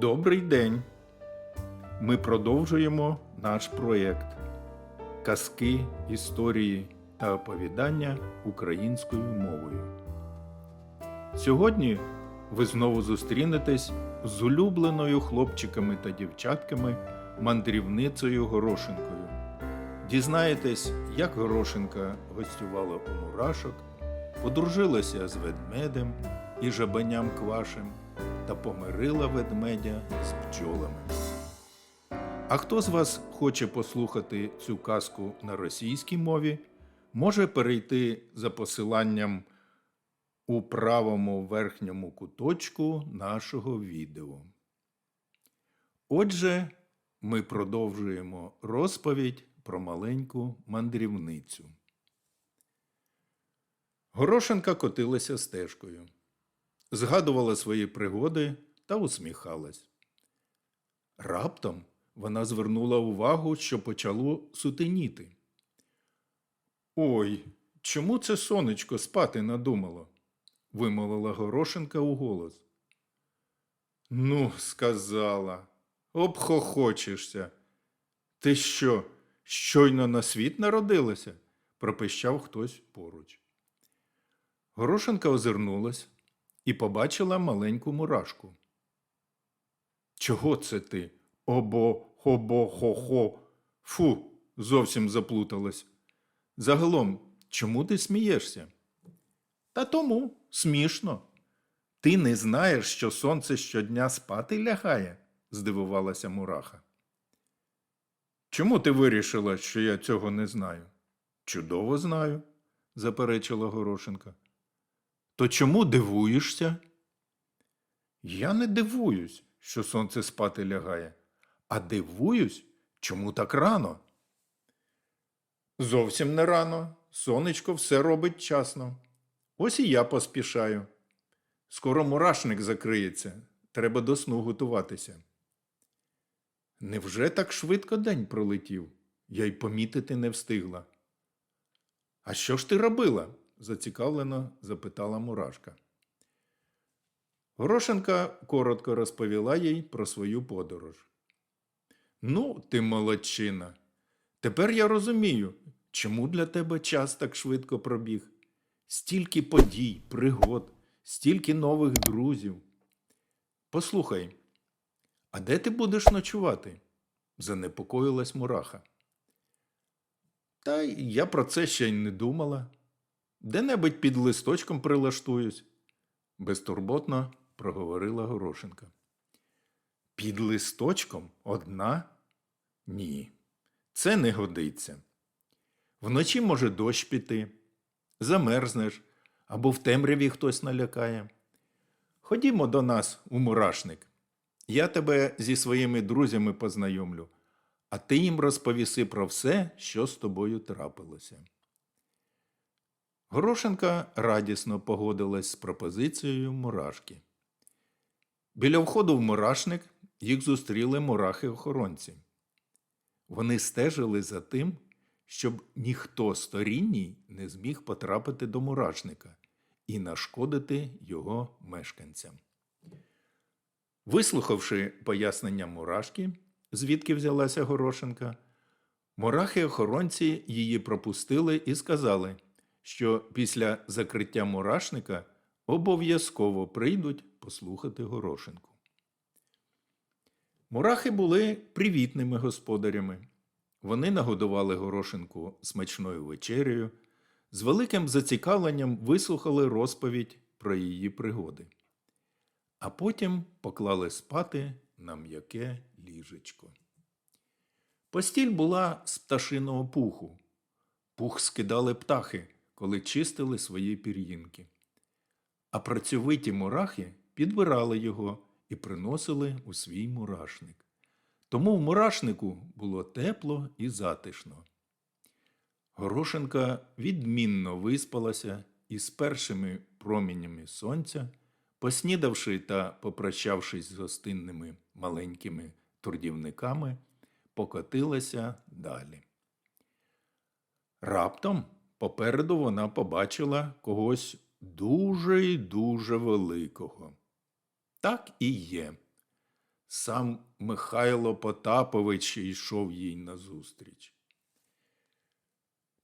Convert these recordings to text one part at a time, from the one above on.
Добрий день! Ми продовжуємо наш проєкт Казки, історії та оповідання українською мовою. Сьогодні ви знову зустрінетесь з улюбленою хлопчиками та дівчатками мандрівницею Горошинкою. Дізнаєтесь, як Горошинка гостювала у мурашок, подружилася з ведмедем і жабаням квашем та помирила ведмедя з бджолами. А хто з вас хоче послухати цю казку на російській мові, може перейти за посиланням у правому верхньому куточку нашого відео. Отже, ми продовжуємо розповідь про маленьку мандрівницю. Горошенка котилася стежкою, згадувала свої пригоди та усміхалась. Раптом вона звернула увагу, що почало сутеніти. Ой, чому це сонечко спати надумало? вимовила Горошенка у голос. Ну, сказала, обхохочешся. Ти що, щойно на світ народилася? пропищав хтось поруч. Горошенка озирнулась і побачила маленьку мурашку. Чого це ти? Обо, хобо, хо-хо. Фу, зовсім заплуталась. Загалом, чому ти смієшся? Та тому смішно. Ти не знаєш, що сонце щодня спати лягає? здивувалася мураха. Чому ти вирішила, що я цього не знаю? Чудово знаю, заперечила Горошенка. То чому дивуєшся? Я не дивуюсь, що сонце спати лягає, а дивуюсь, чому так рано. Зовсім не рано. Сонечко все робить часно. Ось і я поспішаю. Скоро мурашник закриється. Треба до сну готуватися. Невже так швидко день пролетів? Я й помітити не встигла. А що ж ти робила? Зацікавлено запитала Мурашка. Горошенка коротко розповіла їй про свою подорож. Ну, ти молодчина. Тепер я розумію, чому для тебе час так швидко пробіг. Стільки подій, пригод, стільки нових друзів. Послухай, а де ти будеш ночувати? занепокоїлась мураха. Та я про це ще й не думала. Де-небудь під листочком прилаштуюсь, безтурботно проговорила Горошенка. Під листочком одна? Ні, це не годиться. Вночі може дощ піти, замерзнеш або в темряві хтось налякає. Ходімо до нас у мурашник. Я тебе зі своїми друзями познайомлю, а ти їм розповіси про все, що з тобою трапилося. Горошенка радісно погодилась з пропозицією мурашки. Біля входу в мурашник їх зустріли мурахи-охоронці. Вони стежили за тим, щоб ніхто сторінній не зміг потрапити до мурашника і нашкодити його мешканцям. Вислухавши пояснення мурашки, звідки взялася Горошенка, мурахи-охоронці її пропустили і сказали, що після закриття мурашника обов'язково прийдуть послухати Горошенку. Мурахи були привітними господарями. Вони нагодували Горошенку смачною вечерею, з великим зацікавленням вислухали розповідь про її пригоди, а потім поклали спати на м'яке ліжечко. Постіль була з пташиного пуху. Пух скидали птахи, коли чистили свої пір'їнки. А працьовиті мурахи підбирали його і приносили у свій мурашник. Тому в мурашнику було тепло і затишно. Горошенка відмінно виспалася і з першими промінями сонця, поснідавши та попрощавшись з гостинними маленькими трудівниками, покотилася далі. Раптом попереду вона побачила когось дуже й дуже великого. Так і є. Сам Михайло Потапович йшов їй назустріч.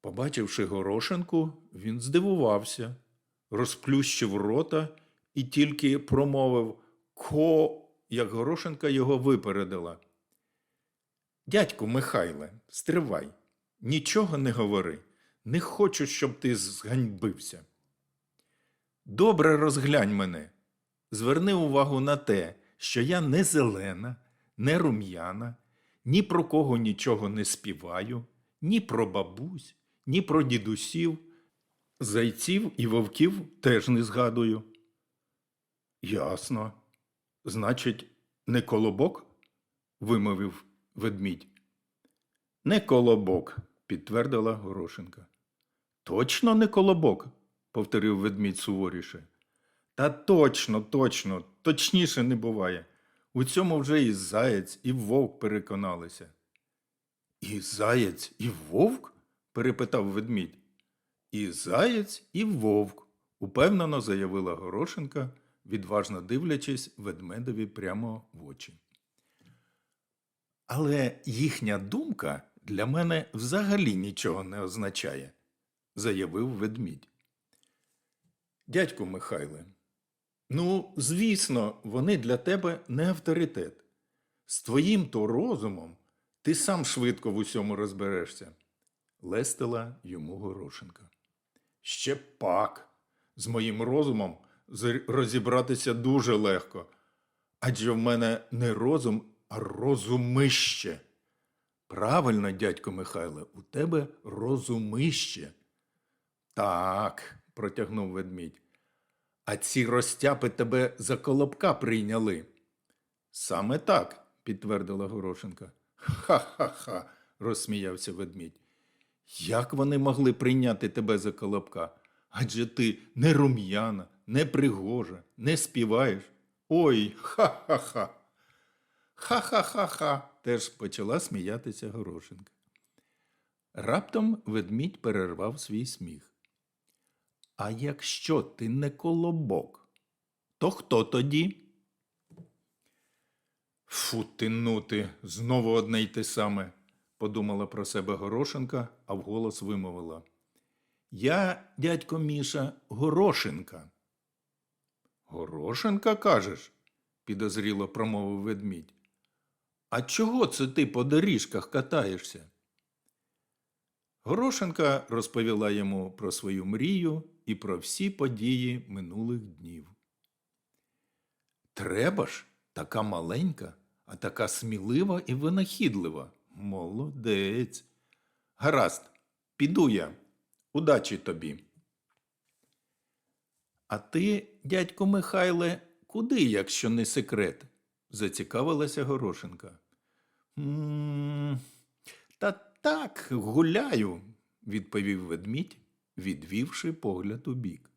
Побачивши горошинку, він здивувався, розплющив рота і тільки промовив ко, як горошинка його випередила. Дядьку Михайле, стривай, нічого не говори. Не хочу, щоб ти зганьбився. Добре розглянь мене. Зверни увагу на те, що я не зелена, не рум'яна, ні про кого нічого не співаю, ні про бабусь, ні про дідусів. Зайців і вовків теж не згадую. Ясно. Значить, не колобок? вимовив ведмідь. Не колобок, підтвердила Горошенка. Точно не колобок, повторив ведмідь суворіше. Та точно, точно, точніше не буває. У цьому вже і заєць, і вовк переконалися. І заєць, і вовк? перепитав ведмідь. І заєць, і вовк, упевнено заявила Горошенка, відважно дивлячись ведмедові прямо в очі. Але їхня думка для мене взагалі нічого не означає, заявив ведмідь. Дядьку Михайле, ну, звісно, вони для тебе не авторитет. З твоїм то розумом ти сам швидко в усьому розберешся, лестила йому Горошенка. Ще пак, з моїм розумом розібратися дуже легко, адже в мене не розум, а розумище. Правильно, дядько Михайле, у тебе розумище. Так, протягнув ведмідь. А ці розтяпи тебе за колобка прийняли. Саме так, підтвердила Горошенка. Ха-ха-ха, розсміявся ведмідь. Як вони могли прийняти тебе за колобка? Адже ти не рум'яна, не пригожа, не співаєш. Ой, ха-ха-ха. Ха-ха-ха-ха, теж почала сміятися Горошенка. Раптом ведмідь перервав свій сміх. А якщо ти не колобок, то хто тоді? Фу ти нути, знову одне й те саме, подумала про себе Горошенка, а вголос вимовила. Я, дядько Міша, Горошенка. Горошенка, кажеш? підозріло промовив ведмідь. А чого це ти по доріжках катаєшся? Горошенка розповіла йому про свою мрію і про всі події минулих днів. Треба ж, така маленька, а така смілива і винахідлива. Молодець. Гаразд, піду я. Удачі тобі. А ти, дядько Михайле, куди, якщо не секрет? зацікавилася Горошенка. «М, Та так, гуляю, відповів ведмідь, відвівши погляд у бік.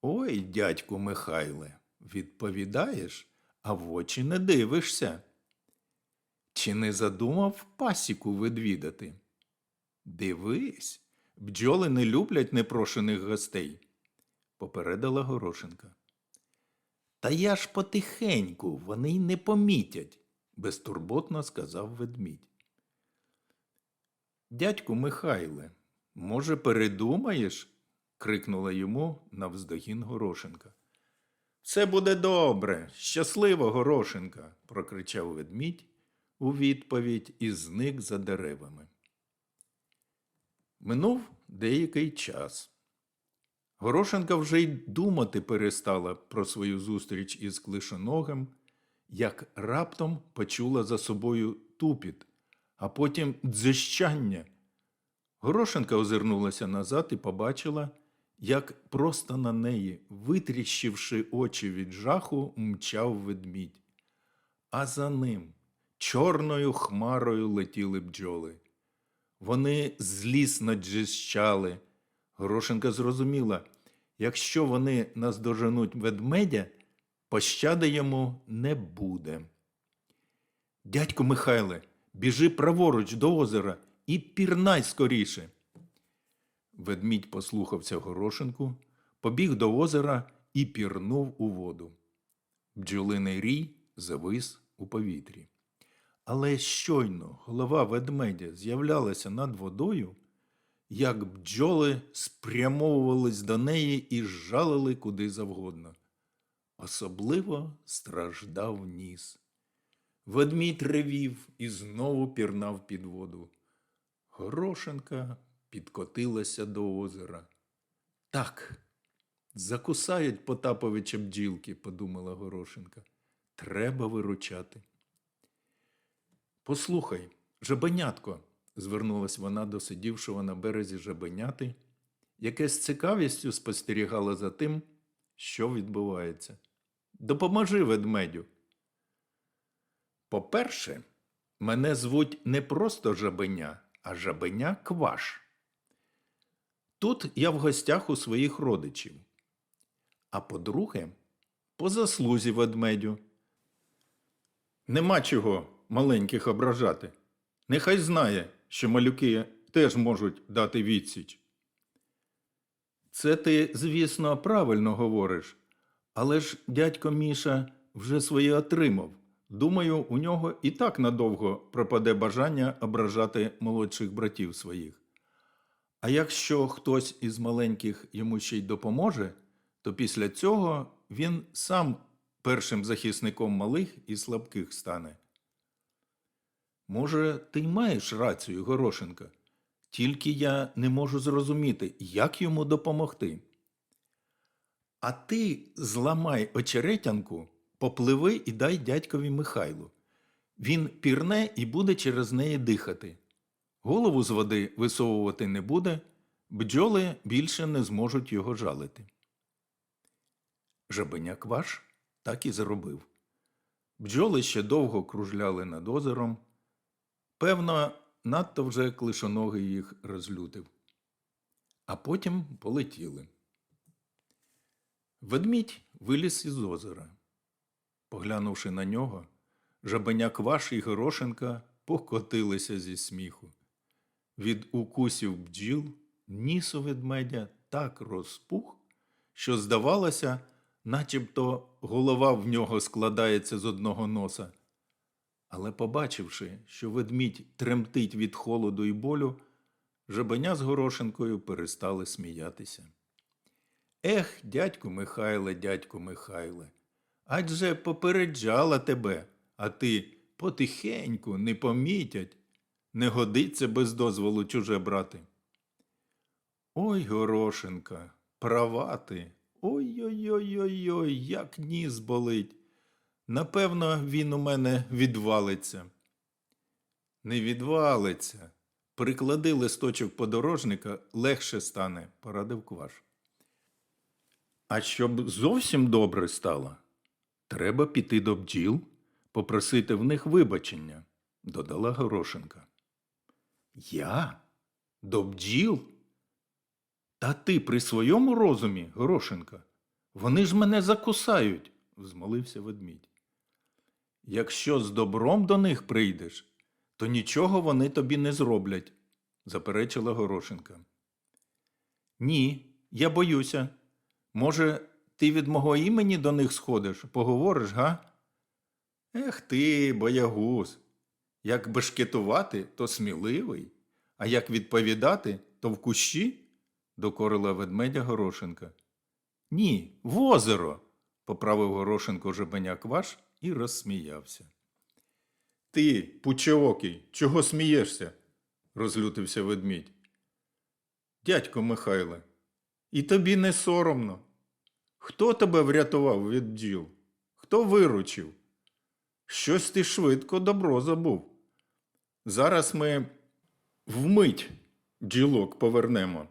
Ой, дядьку Михайле, відповідаєш, а в очі не дивишся. Чи не задумав пасіку відвідати? Дивись, бджоли не люблять непрошених гостей, попередила Горошенка. Та я ж потихеньку, вони й не помітять, безтурботно сказав ведмідь. Дядьку Михайле, може, передумаєш? крикнула йому навздогін Горошенка. Все буде добре, щасливо, Горошенка, прокричав ведмідь у відповідь і зник за деревами. Минув деякий час. Горошенка вже й думати перестала про свою зустріч із клишоногим, як раптом почула за собою тупіт, а потім дзищання. Горошенка озирнулася назад і побачила, як просто на неї, витріщивши очі від жаху, мчав ведмідь. А за ним чорною хмарою летіли бджоли. Вони злісно джищали. Горошенка зрозуміла, якщо вони наздоженуть ведмедя, пощади йому не буде. Дядько Михайле, біжи праворуч до озера і пірнай скоріше. Ведмідь послухався горошинку, побіг до озера і пірнув у воду. Бджолиний рій завис у повітрі. Але щойно голова ведмедя з'являлася над водою, як бджоли спрямовувались до неї і жалили куди завгодно. Особливо страждав ніс. Ведмідь ревів і знову пірнав під воду. Горошенка підкотилася до озера. Так, закусають Потаповича бджілки, подумала Горошенка. Треба виручати. Послухай, жабенятко, звернулась вона до сидівшого на березі жабеняти, яке з цікавістю спостерігало за тим, що відбувається. Допоможи ведмедю. По-перше, мене звуть не просто жабеня, а жабеня кваш. Тут я в гостях у своїх родичів. А по-друге, по заслузі ведмедю. Нема чого маленьких ображати. Нехай знає, що малюки теж можуть дати відсіч. Це ти, звісно, правильно говориш, але ж дядько Міша вже своє отримав. Думаю, у нього і так надовго пропаде бажання ображати молодших братів своїх. А якщо хтось із маленьких йому ще й допоможе, то після цього він сам першим захисником малих і слабких стане. Може, ти й маєш рацію, Горошенка, тільки я не можу зрозуміти, як йому допомогти. А ти зламай очеретянку, попливи і дай дядькові Михайлу. Він пірне і буде через неї дихати. Голову з води висовувати не буде, бджоли більше не зможуть його жалити. Жабеняк ваш так і заробив. Бджоли ще довго кружляли над озером. Певно, надто вже клишоногий їх розлютив. А потім полетіли. Ведмідь виліз із озера. Поглянувши на нього, жабеняк ваш і Горошенка покотилися зі сміху. Від укусів бджіл ніс у ведмедя так розпух, що здавалося, начебто голова в нього складається з одного носа. Але, побачивши, що ведмідь тремтить від холоду і болю, жабеня з Горошенкою перестали сміятися. Ех, дядьку Михайле, дядьку Михайле, адже попереджала тебе, а ти потихеньку не помітять, не годиться без дозволу чуже брати. Ой, Горошенка, права ти, ой-ой-ой-ой, як ніс болить. Напевно, він у мене відвалиться. Не відвалиться. Приклади листочок подорожника, легше стане, порадив кваш. А щоб зовсім добре стало, треба піти до бджіл, попросити в них вибачення, додала Горошенка. Я? До бджіл? Та ти при своєму розумі, Горошенка? Вони ж мене закусають, взмолився ведмідь. Якщо з добром до них прийдеш, то нічого вони тобі не зроблять, заперечила Горошенка. Ні, я боюся. Може, ти від мого імені до них сходиш, поговориш, га? Ех ти, боягуз. Як бешкетувати, то сміливий, а як відповідати, то в кущі, докорила ведмедя Горошенка. Ні, в озеро, поправив Горошенко жебеня кваш і розсміявся. Ти, пучоокий, чого смієшся? розлютився ведмідь. Дядько Михайле, і тобі не соромно. Хто тебе врятував від бджіл? Хто виручив? Щось ти швидко добро забув. Зараз ми вмить бджілок повернемо,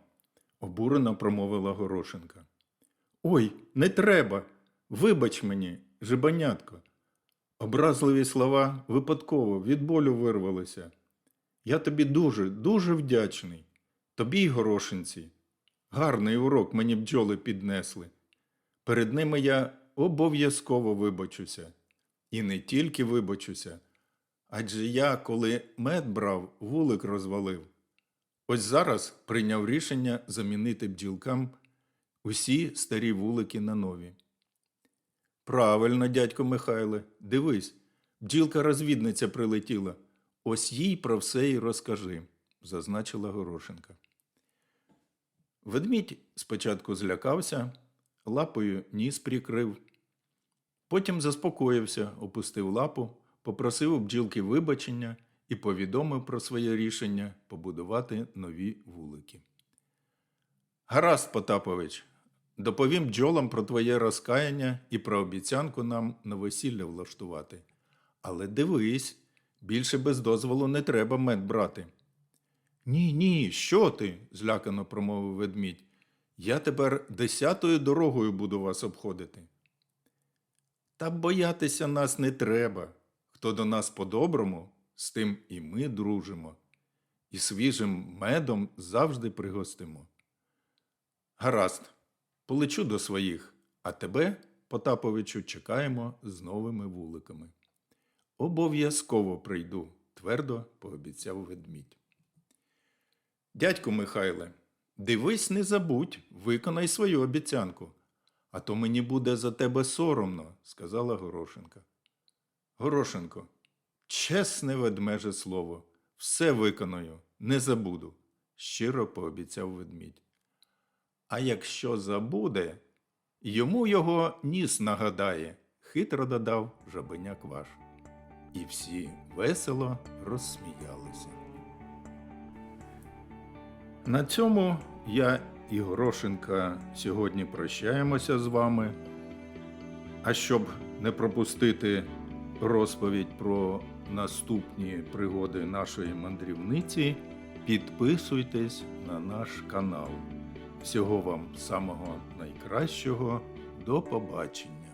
обурено промовила Горошенка. Ой, не треба. Вибач мені, жебанятко. Образливі слова випадково від болю вирвалися. Я тобі дуже, дуже вдячний. Тобі й горошинці. Гарний урок мені бджоли піднесли. Перед ними я обов'язково вибачуся. І не тільки вибачуся, адже я, коли мед брав, вулик розвалив. Ось зараз прийняв рішення замінити бджілкам усі старі вулики на нові. Правильно, дядько Михайле, дивись, бджілка-розвідниця прилетіла. Ось їй про все й розкажи, зазначила Горошенка. Ведмідь спочатку злякався, лапою ніс прикрив. Потім заспокоївся, опустив лапу, попросив у бджілки вибачення і повідомив про своє рішення побудувати нові вулики. Гаразд, Потапович, доповім бджолам про твоє розкаяння і про обіцянку нам на весілля влаштувати. Але дивись, більше без дозволу не треба мед брати. Ні, ні, що ти? злякано промовив ведмідь. Я тепер десятою дорогою буду вас обходити. Та боятися нас не треба. Хто до нас по-доброму, з тим і ми дружимо, і свіжим медом завжди пригостимо. Гаразд, полечу до своїх, а тебе, Потаповичу, чекаємо з новими вуликами. Обов'язково прийду, твердо пообіцяв ведмідь. Дядьку Михайле, дивись, не забудь, виконай свою обіцянку, а то мені буде за тебе соромно, сказала Горошенка. Горошенко, чесне ведмеже слово, все виконаю, не забуду, щиро пообіцяв ведмідь. А якщо забуде, йому його ніс нагадає, хитро додав жабеняк ваш. І всі весело розсміялися. На цьому я і Горошенка сьогодні прощаємося з вами. А щоб не пропустити розповідь про наступні пригоди нашої мандрівниці, підписуйтесь на наш канал. Всього вам самого найкращого. До побачення!